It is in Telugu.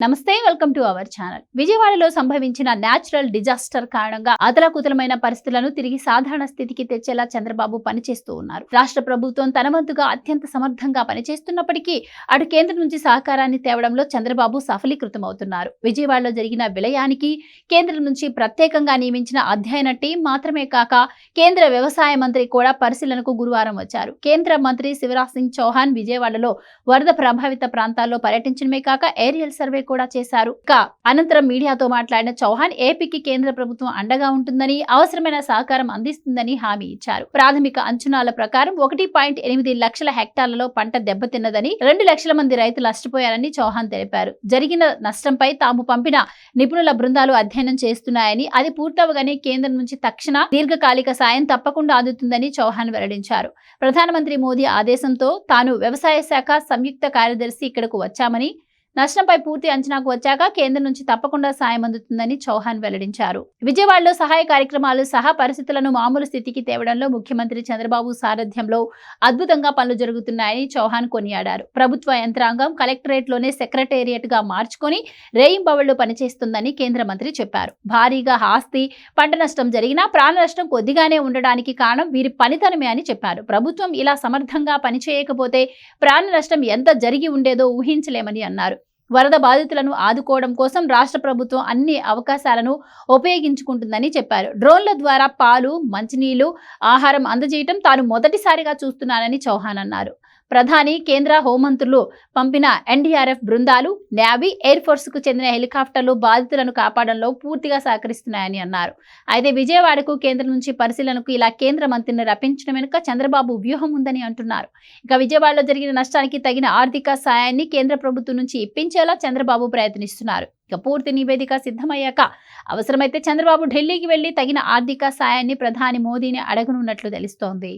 నమస్తే వెల్కమ్ టు అవర్ ఛానల్. విజయవాడలో సంభవించిన నేచురల్ డిజాస్టర్ కారణంగా అతలకుతలమైన పరిస్థితులను తిరిగి సాధారణ స్థితికి తెచ్చేలా చంద్రబాబు పనిచేస్తూ ఉన్నారు. రాష్ట్ర ప్రభుత్వం తన వంతుగా అత్యంత సమర్థంగా పనిచేస్తున్నప్పటికీ అటు కేంద్రం నుంచి సహకారాన్ని తేవడంలో చంద్రబాబు సఫలీకృతమవుతున్నారు. విజయవాడలో జరిగిన విలయానికి కేంద్రం నుంచి ప్రత్యేకంగా నియమించిన అధ్యయన టీం మాత్రమే కాక కేంద్ర వ్యవసాయ మంత్రి కూడా పరిశీలనకు గురువారం వచ్చారు. కేంద్ర మంత్రి శివరాజ్ సింగ్ చౌహాన్ విజయవాడలో వరద ప్రభావిత ప్రాంతాల్లో పర్యటించడమే కాక ఏరియల్ సర్వే కూడా చేశారు. ఇక అనంతరం మీడియాతో మాట్లాడిన చౌహాన్ ఏపీకి కేంద్ర ప్రభుత్వం అండగా ఉంటుందని అవసరమైన సహకారం అందిస్తుందని హామీ ఇచ్చారు. ప్రాథమిక అంచనాల ప్రకారం ఒకటి పాయింట్ ఎనిమిది లక్షల హెక్టార్లలో పంట దెబ్బతిన్నదని రెండు లక్షల మంది రైతులు నష్టపోయారని చౌహాన్ తెలిపారు. జరిగిన నష్టంపై తాము పంపిన నిపుణుల బృందాలు అధ్యయనం చేస్తున్నాయని అది పూర్తవగానే కేంద్రం నుంచి తక్షణ దీర్ఘకాలిక సాయం తప్పకుండా అందుతుందని చౌహాన్ వెల్లడించారు. ప్రధానమంత్రి మోదీ ఆదేశంతో తాను వ్యవసాయ శాఖ సంయుక్త కార్యదర్శి ఇక్కడకు వచ్చామని నష్టంపై పూర్తి అంచనాకు వచ్చాక కేంద్రం నుంచి తప్పకుండా సాయం అందుతుందని చౌహాన్ వెల్లడించారు. విజయవాడలో సహాయ కార్యక్రమాలు సహా పరిస్థితులను మామూలు స్థితికి తేవడంలో ముఖ్యమంత్రి చంద్రబాబు సారథ్యంలో అద్భుతంగా పనులు జరుగుతున్నాయని చౌహాన్ కొనియాడారు. ప్రభుత్వ యంత్రాంగం కలెక్టరేట్లోనే సెక్రటేరియట్గా సెక్రటేరియట్ మార్చుకొని రేయింబవళ్ళు పనిచేస్తుందని కేంద్ర మంత్రి చెప్పారు. భారీగా ఆస్తి పంట నష్టం జరిగినా ప్రాణ నష్టం కొద్దిగానే ఉండడానికి కారణం వీరి పనితనమే అని చెప్పారు. ప్రభుత్వం ఇలా సమర్థంగా పనిచేయకపోతే ప్రాణ నష్టం ఎంత జరిగి ఉండేదో ఊహించలేమని అన్నారు. వరద బాధితులను ఆదుకోవడం కోసం రాష్ట్ర ప్రభుత్వం అన్ని అవకాశాలను ఉపయోగించుకుంటుందని చెప్పారు. డ్రోన్ల ద్వారా పాలు మంచినీళ్ళు ఆహారం అందజేయటం తాను మొదటిసారిగా చూస్తున్నానని చౌహాన్ అన్నారు. ప్రధాని కేంద్ర హోంమంత్రులు పంపిన ఎన్డీఆర్ఎఫ్ బృందాలు నేవీ ఎయిర్ ఫోర్స్కు చెందిన హెలికాప్టర్లు బాధితులను కాపాడంలో పూర్తిగా సహకరిస్తున్నాయని అన్నారు. అయితే విజయవాడకు కేంద్రం నుంచి పరిశీలనకు ఇలా కేంద్ర మంత్రిని రప్పించడం వెనుక చంద్రబాబు వ్యూహం ఉందని అంటున్నారు. ఇక విజయవాడలో జరిగిన నష్టానికి తగిన ఆర్థిక సాయాన్ని కేంద్ర ప్రభుత్వం నుంచి ఇప్పించేలా చంద్రబాబు ప్రయత్నిస్తున్నారు. ఇక పూర్తి నివేదిక సిద్ధమయ్యాక అవసరమైతే చంద్రబాబు ఢిల్లీకి వెళ్ళి తగిన ఆర్థిక సాయాన్ని ప్రధాని మోదీని అడగనున్నట్లు తెలుస్తోంది.